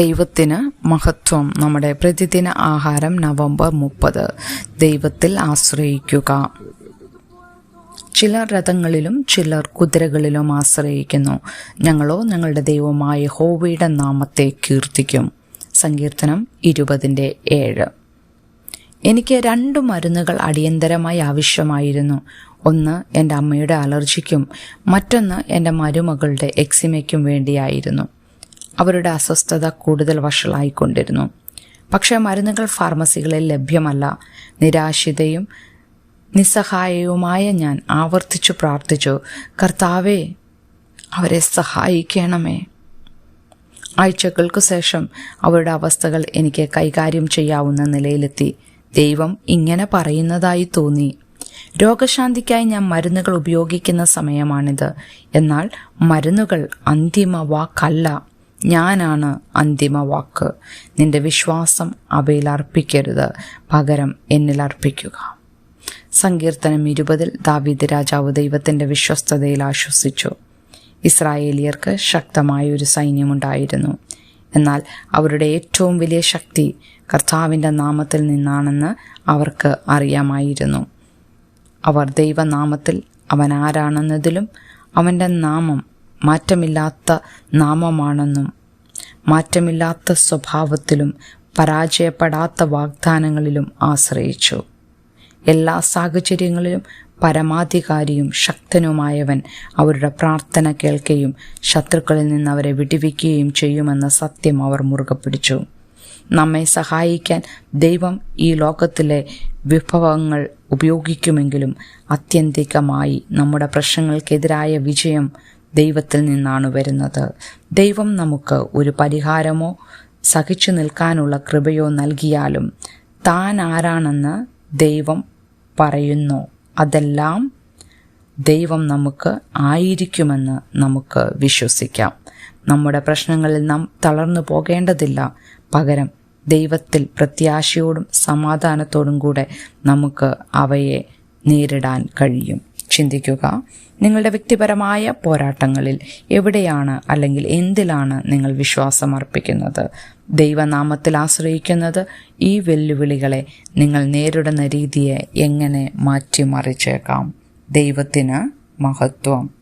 ദൈവത്തിന് മഹത്വം. നമ്മുടെ പ്രതിദിന ആഹാരം നവംബർ മുപ്പത്. ദൈവത്തിൽ ആശ്രയിക്കുക. ചിലർ രഥങ്ങളിലും ചിലർ കുതിരകളിലും ആശ്രയിക്കുന്നു. ഞങ്ങളോ ഞങ്ങളുടെ ദൈവമായ ഹോവയുടെ നാമത്തെ കീർത്തിക്കും. സങ്കീർത്തനം ഇരുപതിന്റെ ഏഴ്. എനിക്ക് രണ്ട് മരുന്നുകൾ അടിയന്തരമായി ആവശ്യമായിരുന്നു. ഒന്ന് എന്റെ അമ്മയുടെ അലർജിക്കും മറ്റൊന്ന് എന്റെ മരുമകളുടെ എക്സിമയ്ക്കും വേണ്ടിയായിരുന്നു. അവരുടെ അസ്വസ്ഥത കൂടുതൽ വഷളായിക്കൊണ്ടിരുന്നു. പക്ഷേ മരുന്നുകൾ ഫാർമസികളിൽ ലഭ്യമല്ല. നിരാശിതയും നിസ്സഹായവുമായ ഞാൻ ആവർത്തിച്ചു പ്രാർത്ഥിച്ചു കർത്താവേ അവരെ സഹായിക്കണമേ. ആഴ്ചകൾക്കു ശേഷം അവരുടെ അവസ്ഥകൾ എനിക്ക് കൈകാര്യം ചെയ്യാവുന്ന നിലയിലെത്തി. ദൈവം ഇങ്ങനെ പറയുന്നതായി തോന്നി. രോഗശാന്തിക്കായി ഞാൻ മരുന്നുകൾ ഉപയോഗിക്കുന്ന സമയമാണിത്. എന്നാൽ മരുന്നുകൾ അന്തിമ വാക്കല്ല. ഞാനാണ് അന്തിമ വാക്ക്. നിന്റെ വിശ്വാസം അവയിൽ അർപ്പിക്കരുത്. പകരം എന്നിൽ അർപ്പിക്കുക. സങ്കീർത്തനം ഇരുപതിൽ ദാവീദ് രാജാവ് ദൈവത്തിന്റെ വിശ്വസ്തതയിൽ ആശ്വസിച്ചു. ഇസ്രായേലിയർക്ക് ശക്തമായ ഒരു സൈന്യമുണ്ടായിരുന്നു. എന്നാൽ അവരുടെ ഏറ്റവും വലിയ ശക്തി കർത്താവിന്റെ നാമത്തിൽ നിന്നാണെന്ന് അവർക്ക് അറിയാമായിരുന്നു. അവർ ദൈവനാമത്തിൽ അവൻ ആരാണെന്നതിലും അവന്റെ നാമം മാറ്റമില്ലാത്ത നാമമാണെന്നും മാറ്റമില്ലാത്ത സ്വഭാവത്തിലും പരാജയപ്പെടാത്ത വാഗ്ദാനങ്ങളിലും ആശ്രയിച്ചു. എല്ലാ സാഹചര്യങ്ങളിലും പരമാധികാരിയും ശക്തനുമായവൻ അവരുടെ പ്രാർത്ഥന കേൾക്കുകയും ശത്രുക്കളിൽ നിന്ന് അവരെ വിടിവിക്കുകയും ചെയ്യുമെന്ന സത്യം അവർ മുറുകെ പിടിച്ചു. നമ്മെ സഹായിക്കാൻ ദൈവം ഈ ലോകത്തിലെ വിഭവങ്ങൾ ഉപയോഗിക്കുമെങ്കിലും ആത്യന്തികമായി നമ്മുടെ പ്രശ്നങ്ങൾക്കെതിരായ വിജയം ദൈവത്തിൽ നിന്നാണ് വരുന്നത്. ദൈവം നമുക്ക് ഒരു പരിഹാരമോ സഹിച്ചു നിൽക്കാനുള്ള കൃപയോ നൽകിയാലും താൻ ആരാണെന്ന് ദൈവം പറയുന്നു. അതെല്ലാം ദൈവം നമുക്ക് ആയിരിക്കുമെന്ന് നമുക്ക് വിശ്വസിക്കാം. നമ്മുടെ പ്രശ്നങ്ങളിൽ നാം തളർന്നു പോകേണ്ടതില്ല. പകരം ദൈവത്തിൽ പ്രത്യാശയോടും സമാധാനത്തോടും കൂടെ നമുക്ക് അവയെ നേരിടാൻ കഴിയും. ചിന്തിക്കുക നിങ്ങളുടെ വ്യക്തിപരമായ പോരാട്ടങ്ങളിൽ എവിടെയാണ് അല്ലെങ്കിൽ എന്തിലാണ് നിങ്ങൾ വിശ്വാസം അർപ്പിക്കുന്നത്? ദൈവനാമത്തിൽ ആശ്രയിക്കുന്നത് ഈ വെല്ലുവിളികളെ നിങ്ങൾ നേരിടുന്ന രീതിയെ എങ്ങനെ മാറ്റിമറിച്ചേക്കാം? ദൈവത്തിന് മഹത്വം.